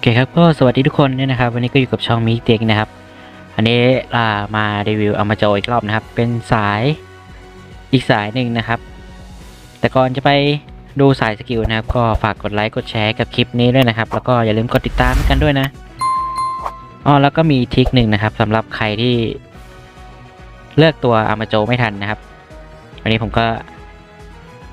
เคครับก็สวัสดีทุกคนด้วยนะครับวันนี้ก็อยู่กับช่องมิกเต็กนะครับ อันนี้่ามารีวิวเอามาโจอีกรอบนะครับ เป็นสายอีกสายหนึ่งนะครับ แต่ก่อนจะไปดูสายสกิลนะครับ ก็ฝากกดไลค์กดแชร์กับคลิปนี้ด้วยนะครับ แล้วก็อย่าลืมกดติดตามกันด้วยนะอ๋อแล้วก็มีทริคหนึ่งนะครับสำหรับใครที่เลือกตัวอามาโจไม่ทันนะครับอันนี้ผมก็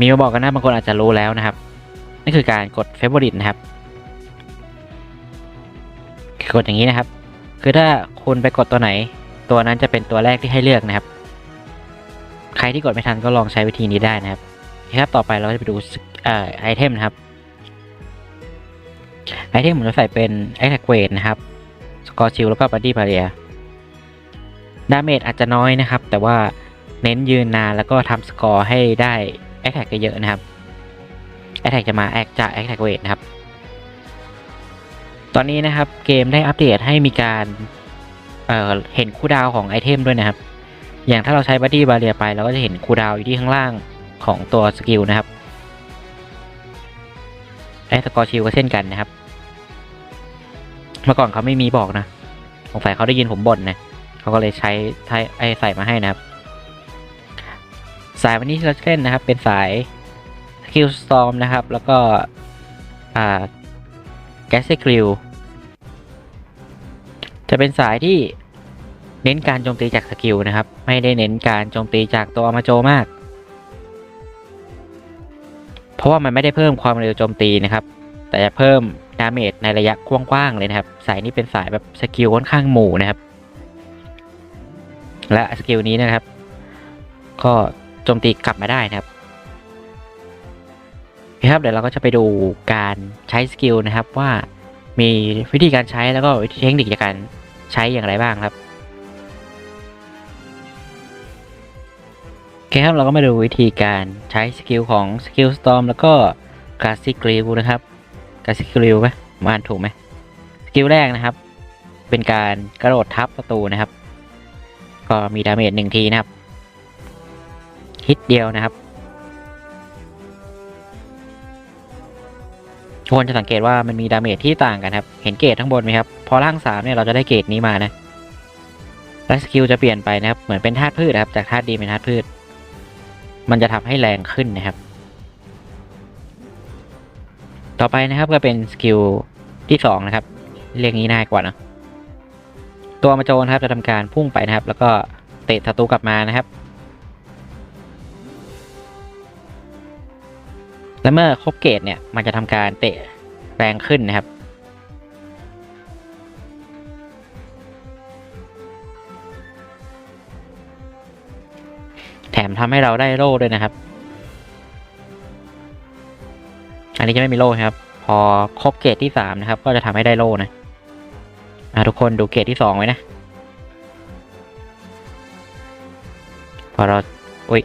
มีมาบอกกันนะบางคนอาจจะรู้แล้วนะครับนั่นคือการกด Favorite นะครับ กดอย่างนี้นะครับ คือถ้าคุณไปกดตัวไหน ตัวนั้นจะเป็นตัวแรกที่ให้เลือกนะครับ ใครที่กดไม่ทันก็ลองใช้วิธีนี้ได้นะครับครับต่อไปเราจะไปดูอไอเทมนะครับไอเทมผมจะใส่เป็นไอแท็กเวทนะครับสกอร์ชิลแล้วก็บัดดี้บาเรียดาเมจอาจจะน้อยนะครับ แต่ว่าเน้นยืนนานแล้วก็ทำสกอร์ให้ได้แอคแท็กเยอะนะครับแอคแท็กจะมาแอคจากแอคแท็กเวทนะครับ ตอนนี้นะครับเกมได้อัปเดตให้มีการเเห็นคูลดาวของไอเทมด้วยนะครับ อย่างถ้าเราใช้บัดดี้บาเรียไปเราก็จะเห็นคูลดาวอยู่ที่ข้างล่างของตัวสกิลนะครับไอสกอร์ชิลก็เช่นกันนะครับ เมื่อก่อนเขาไม่มีบอกนะสงสัยเขาได้ยินผมบ่นนะเขาก็เลยใช้ใช้ไอใส่มาให้นะครับ สายวันนี้ที่เราเล่นนะครับ เป็นสายสกิลสตอมนะครับ แล้วก็อ่า แกสเซกริลจะเป็นสายที่เน้นการโจมตีจากสกิลนะครับ ไม่ได้เน้นการโจมตีจากตัวอามาโจมาก เพราะว่ามันไม่ได้เพิ่มความเร็วโจมตีนะครับ แต่จะเพิ่มดาเมจในระยะกว้างๆเลยนะครับ สายนี้เป็นสายแบบสกิลค่อนข้างหมู่นะครับ และสกิลนี้นะครับ ก็โจมตีกลับมาได้นะครับ ครับเดี๋ยวเราก็จะไปดูการใช้สกิลนะครับว่ามีวิธีการใช้แล้วก็วิธีเทคนิคในการใช้อย่างไรบ้างครับโอเคครับเราก็มาดูวิธีการใช้สกิลของสกิลสตอมแล้วก็กาซิกริวนะครับกาซิกริวไหมมอ่านถูกไหมสกิลแรกนะครับ เป็นการกระโดดทับประตูนะครับ ก็มีดาเมจหนึ่งทีนะครับฮิตเดียวนะครับ ทุกคนจะสังเกตว่ามันมีดาเมจที่ต่างกันครับ เห็นเกรดทั้างบนไหมครับ พอร่างสามเนี่ยเราจะได้เกรดนี้มานะ และสกิลจะเปลี่ยนไปนะครับ เหมือนเป็นธาตุพืชครับ จากธาตุดินเป็นธาตุพืช มันจะทำให้แรงขึ้นนะครับ ต่อไปนะครับก็เป็นสกิลที่สองนะครับ เรียกงี้ง่ายกว่าเนะตัวมาโจนครับจะทำการพุ่งไปนะครับ แล้วก็เตะศัตรูกลับมานะครับ และเมื่อครบเกตเนี่ยมันจะทำการเตะแรงขึ้นนะครับ แถมทำให้เราได้โล่ด้วยนะครับ อันนี้จะไม่มีโล่ครับ พอครบเกตที่สามนะครับ ก็จะทำให้ได้โล่นะะทุกคนดูเกตที่สองไว้นะ พอเราอุ้ย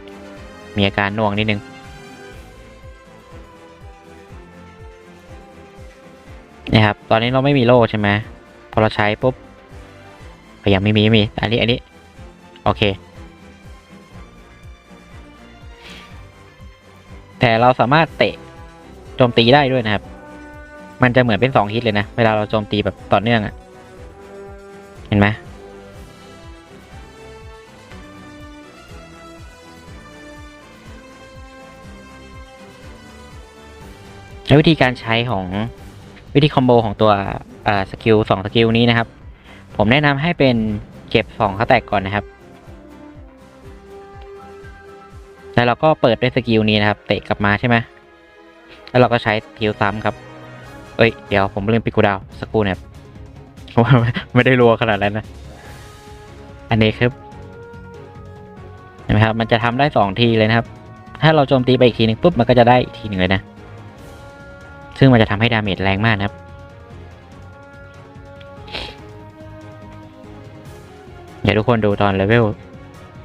มีอาการน่วงนิดนึง นี่ครับ ตอนนี้เราไม่มีโล่ใช่ไหมพอเราใช้ปุ๊บยังไม่มีไม่มี อันนี้ อันนี้ โอเค แต่เราสามารถเตะโจมตีได้ด้วยนะครับ มันจะเหมือนเป็นสองฮิตเลยนะ เวลาเราโจมตีแบบต่อเนื่องอะเห็นไหมแล้ววิธีการใช้ของ วิธีคอมโบของตัวสกิลสองสกิลนี้นะครับ ผมแนะนำให้เป็นเก็บสองเขาแตกก่อนนะครับ แล้วเราก็เปิดด้วยสกิลนี้นะครับ เตะกลับมาใช่ไหมแล้วเราก็ใช้ทิวซ้ำครับ เอ้ย เดี๋ยวผมลืมปิกูดาวสกครู่นะครับเพราะว่าไม่ได้รัวขนาดนั้นนะ อันนี้ครับเห็นไหมครับ มันจะทำได้สองทีเลยนะครับ ถ้าเราโจมตีไปอีกทีนึงปุ๊บมันก็จะได้อีกทีหนึ่งเลยนะ ซึ่งมันจะทำให้ดาเมจแรงมากนะครับ เดี๋ยวทุกคนดูตอนเลเวล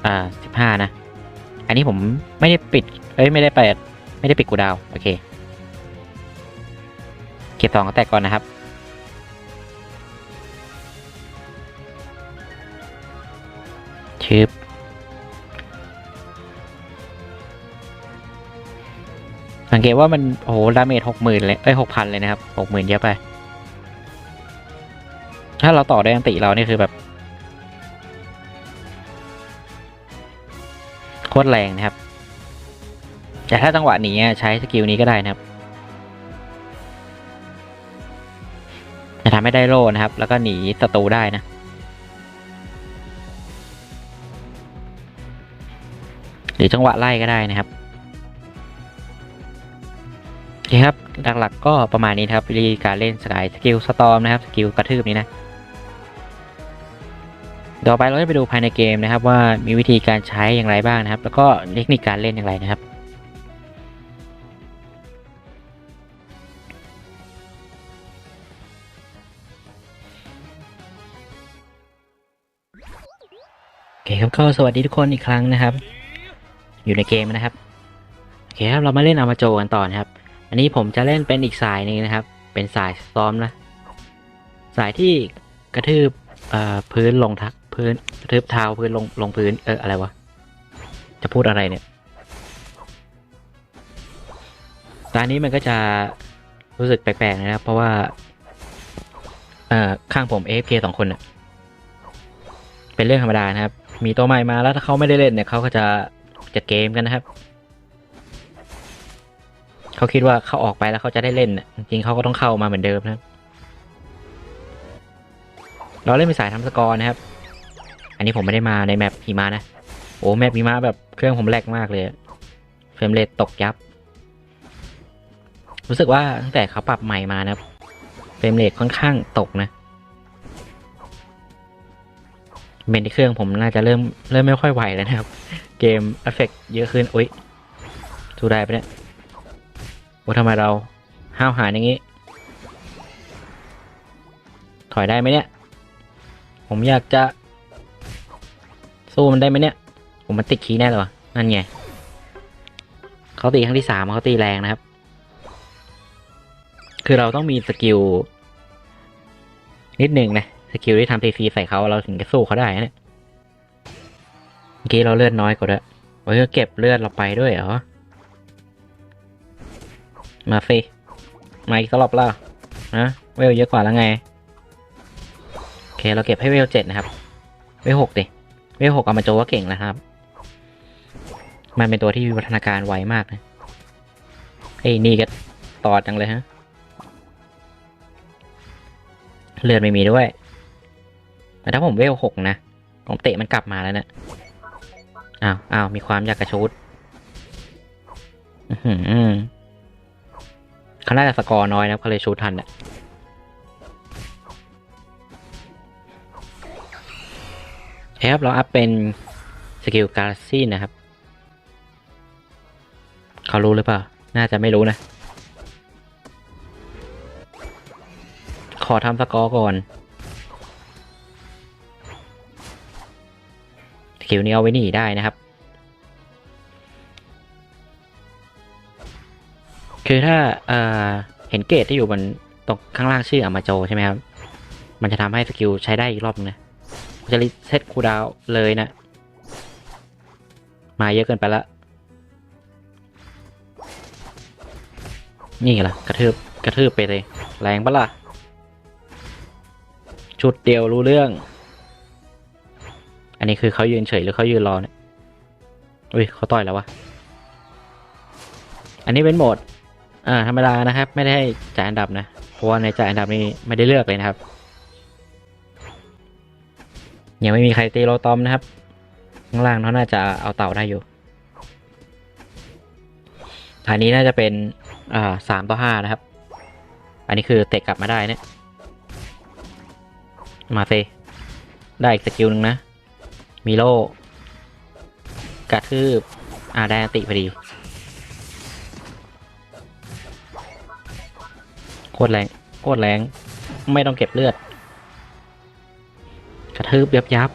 อ่าสิบห้านะ อันนี้ผมไม่ได้ปิด เอ้ย ไม่ได้เปิด ไม่ได้ปิดกูดาว โอเค เก็บสองก็แตกก่อนนะครับชืบ สังเกตว่ามันโอ้โหดาเมจหกหมื่นเลยเอ้ยหกพันเลยนะครับหกหมื่นเยอะไป ถ้าเราต่อได้อันติเรานี่คือแบบโคตรแรงนะครับ แต่ถ้าจังหวะหนีอะใช้สกิลนี้ก็ได้นะครับจะทำให้ได้โล่นะครับ แล้วก็หนีศัตรูได้นะ หรือจังหวะไล่ก็ได้นะครับ คครับ หลักๆก็ประมาณนี้ครับวิธีการเล่นสกายสกิลสตอมนะครับสกิลกระทืบนี้นะต่อไปเราจะไปดูภายในเกมนะครับว่ามีวิธีการใช้อย่างไรบ้างนะครับ แล้วก็เทคนิคการเล่นอย่างไรนะครับ โอเคครับก็สวัสดีทุกคนอีกครั้งนะครับ อยู่ในเกมนะครับ โอเคครับเรามาเล่นอามาโจกันต่อนะครับ อันนี้ผมจะเล่นเป็นอีกสายหนึงนะครับ เป็นสายซ้อมนะ สายที่กระทืบเอ่อพื้นลงทักพื้นกระทืบเท้าพื้นลงลงพื้นเอออะไรวะจะพูดอะไรเนี่ยตอนนี้มันก็จะรู้สึกแปลกๆนะครับ เพราะว่า เอ่อข้างผม AFK สองคนเน่ะเป็นเรื่องธรรมดานะครับ มีตัวใหม่มาแล้วถ้าเขาไม่ได้เล่นเนี่ยเขาก็จะจะเกมกันนะครับ เขาคิดว่าเขาออกไปแล้วเขาจะได้เล่นจริงเขาก็ต้องเข้ามาเหมือนเดิมนะเราเล่นเป็นสายทำสกอร์นะครับ อันนี้ผมไม่ได้มาในแมปหิมะนะ โอ้แมปหิมะแบบเครื่องผมแลกมากเลย เฟรมเรทตกยับ รู้สึกว่าตั้งแต่เขาปรับใหม่มานะครับ เฟรมเรทค่อนข้างตกนะเมนที่เครื่องผมน่าจะเริ่มเริ่มไม่ค่อยไหวแล้วนะครับ เกมเอฟเฟกเยอะขึ้น อุ้ยสู้ได้ปะเนี่ย โอ้ทำไมเราห้าวหาญอย่างนี้ ถอยได้ไหมเนี่ย ผมอยากจะ สู้มันได้ไหมเนี่ย ผมมันติดคีย์แน่เลยวะนั่นไงเขาตีครั้งที่สามเขาตีแรงนะครับ คือเราต้องมีสกิลนิดหนึ่งนะสกิลที่ทำทีซีใส่เขาเราถึงจะสู้เขาได้นะเนี่ยเมื่อกี้เราเลือดน้อยกว่าด้วยโอ้ยเก็บเลือดเราไปด้วยเหรอ มาสิมาอีกรอบแล้วนะเวลเยอะกว่าแล้วไงโอเคเราเก็บให้เวลเจ็ดนะครับ เวลหกดิ เวลหกเอามาโจว่าเก่งแล้วครับ มันเป็นตัวที่วิวัฒนาการไวมากนะไอ้นี่ก็ตอดจังเลยฮะ เลือดไม่มีด้วย แต่ถ้าผมเวลหกนะ ผมเตะมันกลับมาแล้วเนะี่ยอ้าวอ้าวมีความอยากกระชุดอือหือ เขาน่าจะสกอร์น้อยนะเขาเลยชูทันอะเอฟเราอัพเป็นสกิลการซี่นะครับ เขารู้หรือเปล่า น่าจะไม่รู้นะ ขอทำสกอร์ก่อนสกิลนี้เอาไว้หนีได้นะครับ คือถ้าเอ่อเห็นเกรดที่อยู่บนตรงข้างล่างชื่ออามาโจใช่ไหมครับ มันจะทำให้สกิลใช้ได้อีกรอบนึงนะจะรีเซ็ตคูดาวเลยนะ มาเยอะเกินไปละ นี่ล่ะกระทืบกระทืบไปเลย แรงปะล่ะ ชุดเดียวรู้เรื่อง อันนี้คือเขายืนเฉยหรือเขายืนรอเนี่ย อุ้ยเขาต่อยแล้ววะ อันนี้เป็นโหมด อ่าธรรมดานะครับ ไม่ได้ให้จ่ายอันดับนะเพราะว่าในจ่ายอันดับนี้ไม่ได้เลือกเลยนะครับ ยังไม่มีใครตีโรตอมนะครับข้างล่างเขาน่าจะเอาเต่าได้อยู่อันนี้น่าจะเป็นอ่าสามต่อห้านะครับ อันนี้คือเตะกลับมาได้เนี่ย มาเซได้อีกสกิลหนึ่งนะ มีโลกระทืบอ่าได้อันติพอดี ตรแรงโคตรแรงไม่ต้องเก็บเลือด กระทืบยับยับ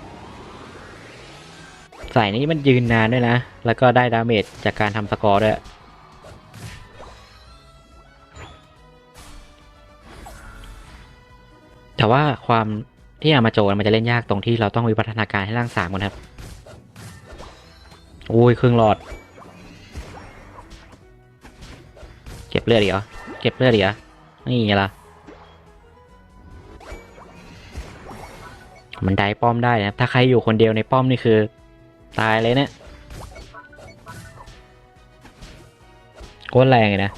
ใสายนี้มันยืนนานด้วยนะ แล้วก็ได้ดาเมจจากการทำสกอร์ด้วยแต่ว่าความที่อามาโจมันจะเล่นยากตรงที่เราต้องวิวัฒนาการให้ร่างสามก่อนครับโอ้ยครึ่งหลอด เก็บเลือดดีเหรอ เก็บเลือดดีเหรอ นี่ไงล่ะ มันได้ป้อมได้นะ ถ้าใครอยู่คนเดียวในป้อมนี่คือ ตายเลยเนะี่ยโคตรแรงเลยนะ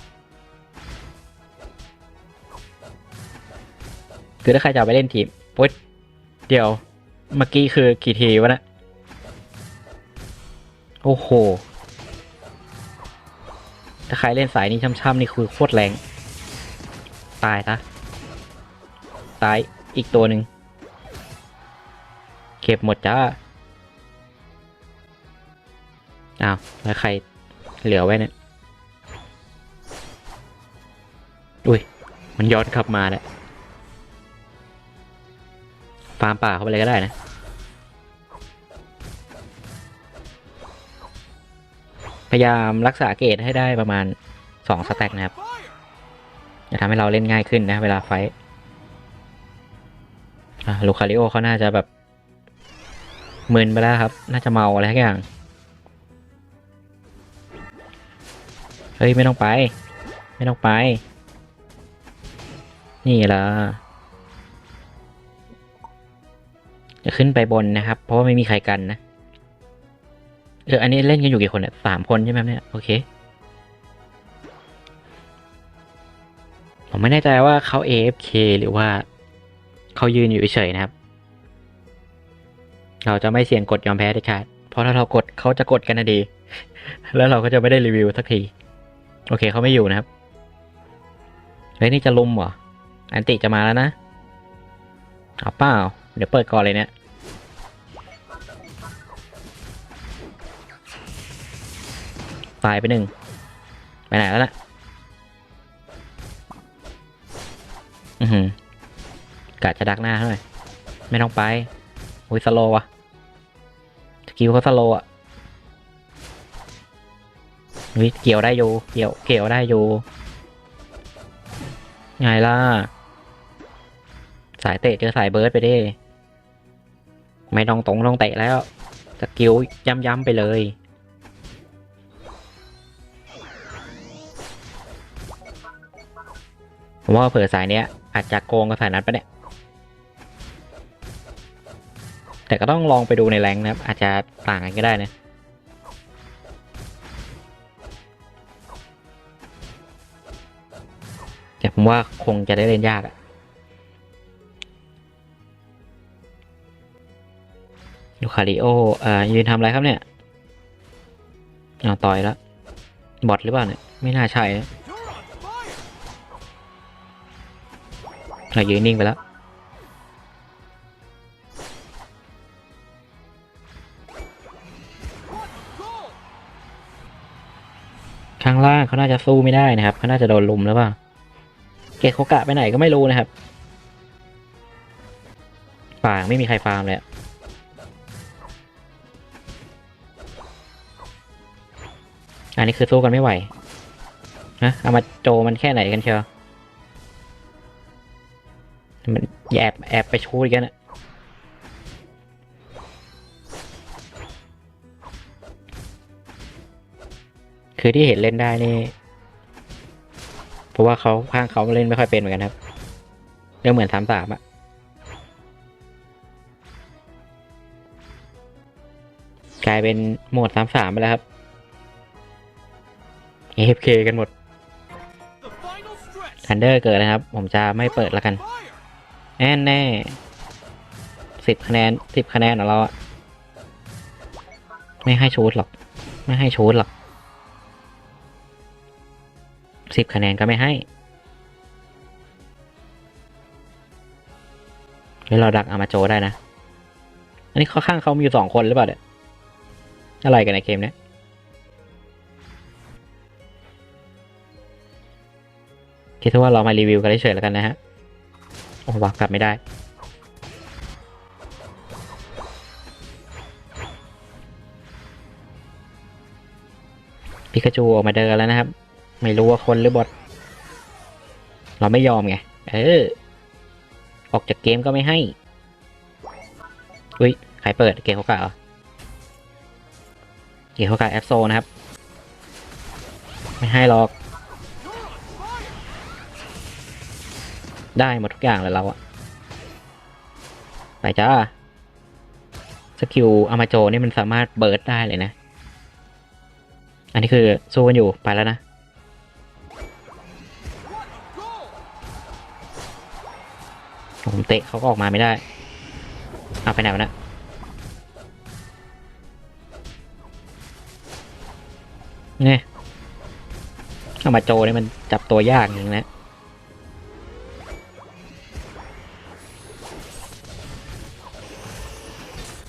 คือถ้าใครจะไปเล่นทีมปุ๊บเดี๋ยว เมื่อกี้คือกี่ทีวะนะโอ้โห ถ้าใครเล่นสายนี้ช่ำๆนี่คือโคตรแรง ตายซะตายอีกตัวหนึ่งเก็บหมดจ้าอ้าวแล้วใครเหลือไว้เนี่ยอุ้ย มันย้อนกลับมาแล้วฟาร์มป่าเข้าไปเลยก็ได้นะพยายามรักษาเกรดให้ได้ประมาณสองสแต็กนะครับ จะทำให้เราเล่นง่ายขึ้นนะ เวลาไฟท์ลูคาริโอเขาน่าจะแบบมึนไปแล้วครับ น่าจะเมาอะไรทักอย่าง เฮ้ย ไม่ต้องไป ไม่ต้องไป นี่ละจะขึ้นไปบนนะครับ เพราะว่าไม่มีใครกันนะ เออ อันนี้เล่นกันอยู่กี่คนเนี่ยสามคนใช่ไหมเนี่ย โอเค ผมไม่แน่ใจว่าเขา AFK หรือว่าเขายืนอยู่เฉยนะครับ เราจะไม่เสี่ยงกดยอมแพ้เด็ดขาดเพราะถ้าเรากดเขาจะกดกันนะดี แล้วเราก็จะไม่ได้รีวิวสักที โอเคเขาไม่อยู่นะครับ เฮ้ยนี่จะลุมเหรอ อันติจะมาแล้วนะเอาเปล่า เดี๋ยวเปิดก่อนเลยเนี่ยตายไปหนึ่งไปไหนแล้วน่ะะจะดักหน้าเท่าไหร่ไม่ต้องไปโอ้ยสโลว่ะสกิลเขาสโลอะวิเกี่ยวได้อยู่เกี่ยวเกี่ยวได้อยู่ไงล่ะ สายเตะเจอสายเบิร์ดไปดิไม่ต้องตรงต้องเตะแล้วสกิลย้ำๆไปเลยผมว่าเผื่อสายเนี้ยอาจจะโกงกับสายนั้นปะเนี่ย แต่ก็ต้องลองไปดูในแรงค์นะครับ อาจจะต่างกันก็ได้นะแต่ผมว่าคงจะได้เล่นยากอะลูคาริโออ่ายืนทำอะไรครับเนี่ยเอาต่อยแล้ว บอทหรือเปล่าเนี่ย ไม่น่าใช่นะเรายืนนิ่งไปแล้ว เขาน่าจะสู้ไม่ได้นะครับเขาน่าจะโดนลุมแล้วเปล่าเกตโคกะไปไหนก็ไม่รู้นะครับป่าไม่มีใครฟาร์มเลยอะอันนี้คือสู้กันไม่ไหวนะเอามาโจมันแค่ไหนกันเชียวมันแอบแอบไปชูอีกแล้วนะ คือที่เห็นเล่นได้นี่ เพราะว่าเขาข้างเขาเล่นไม่ค่อยเป็นเหมือนกันครับเรื่องเหมือนสามสามอะกลายเป็นโหมดสามสามไปแล้วครับ AFK กันหมดทันเดอร์เกิดนะครับ ผมจะไม่เปิดแล้วกัน แน่แน่สิบคะแนนสิบคะแนนของเราอะไม่ให้ชูดหรอก ไม่ให้ชูดหรอก สิบคะแนนก็ไม่ให้แล้วเราดักอามาโจได้นะ อันนี้เขาข้างเขามีอยู่สองคนหรือเปล่าเนี่ยอะไรกันในเกมเนี้ยคิดว่าเรามารีวิวกันเฉยๆแล้วกันนะฮะ โอ้วักกลับไม่ได้ พิกาจูออกมาเดินแล้วนะครับ ไม่รู้ว่าคนหรือบอทเราไม่ยอมไง เออ ออกจากเกมก็ไม่ให้ อุ้ย ใครเปิด เกมเขากะเหรอ เกมเขากะแอปโซนะครับ ไม่ให้หรอก ได้หมดทุกอย่างเลยเราอะไปจ้า สกิลอามาโจนี่มันสามารถเบิร์ดได้เลยนะ อันนี้คือสู้กันอยู่ไปแล้วนะ เตะเขาก็ออกมาไม่ได้เอาไปไหนวะเนะเนี่ยอามาโจนี่มันจับตัวยากจริงนะ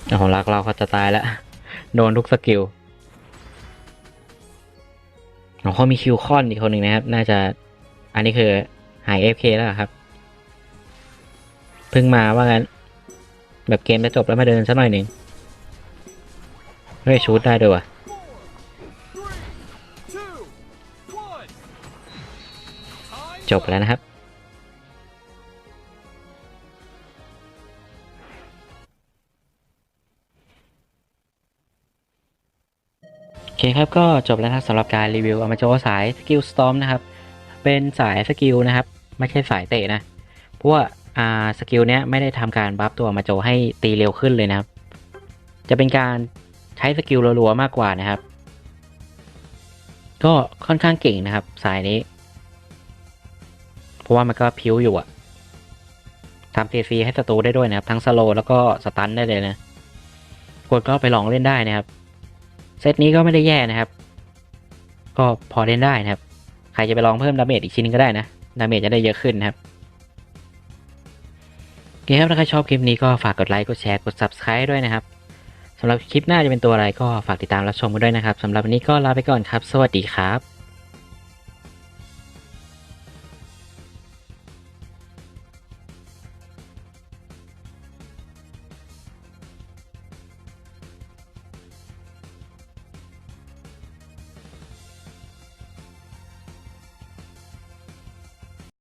โอ้โหรักเราเขาจะตายแล้ว โดนทุกสกิลอ๋อเขามีคิวคอนอีกคนหนึ่งนะครับ น่าจะ อันนี้คือหาย FK แล้วครับ เพิ่งมาว่างั้น แบบเกมจะจบแล้วมาเดินสักหน่อยหนึ่งเฮ้ชูดได้ด้วยวะจบแล้วนะครับ โอเคครับก็จบแล้วนะสำหรับการรีวิวอามาโจสายสกิลสตอมนะครับ เป็นสายสกิลนะครับ ไม่ใช่สายเตะนะ เพราะว่า อ่าสกิลเนี้ยไม่ได้ทำการบัฟตัวมาโจให้ตีเร็วขึ้นเลยนะครับ จะเป็นการใช้สกิลรัวๆมากกว่านะครับ ก็ค่อนข้างเก่งนะครับ สายนี้ เพราะว่ามันก็พิ้วอยู่อะทำ CC ให้ศัตรูได้ด้วยนะครับ ทั้งสโลแล้วก็สตันได้เลยนะกดก็ไปลองเล่นได้นะครับ เซตนี้ก็ไม่ได้แย่นะครับ ก็พอเล่นได้นะครับ ใครจะไปลองเพิ่มดาเมจอีกชิ้นก็ได้นะ ดาเมจจะได้เยอะขึ้นนะครับ โอเคครับถ้าใครชอบคลิปนี้ก็ฝากกดไลค์กดแชร์กด Subscribe ด้วยนะครับสำหรับคลิปหน้าจะเป็นตัวอะไรก็ฝากติดตามรับชมกันด้วยนะครับสำหรับวันนี้ก็ลาไปก่อนครับ สวัสดีครับ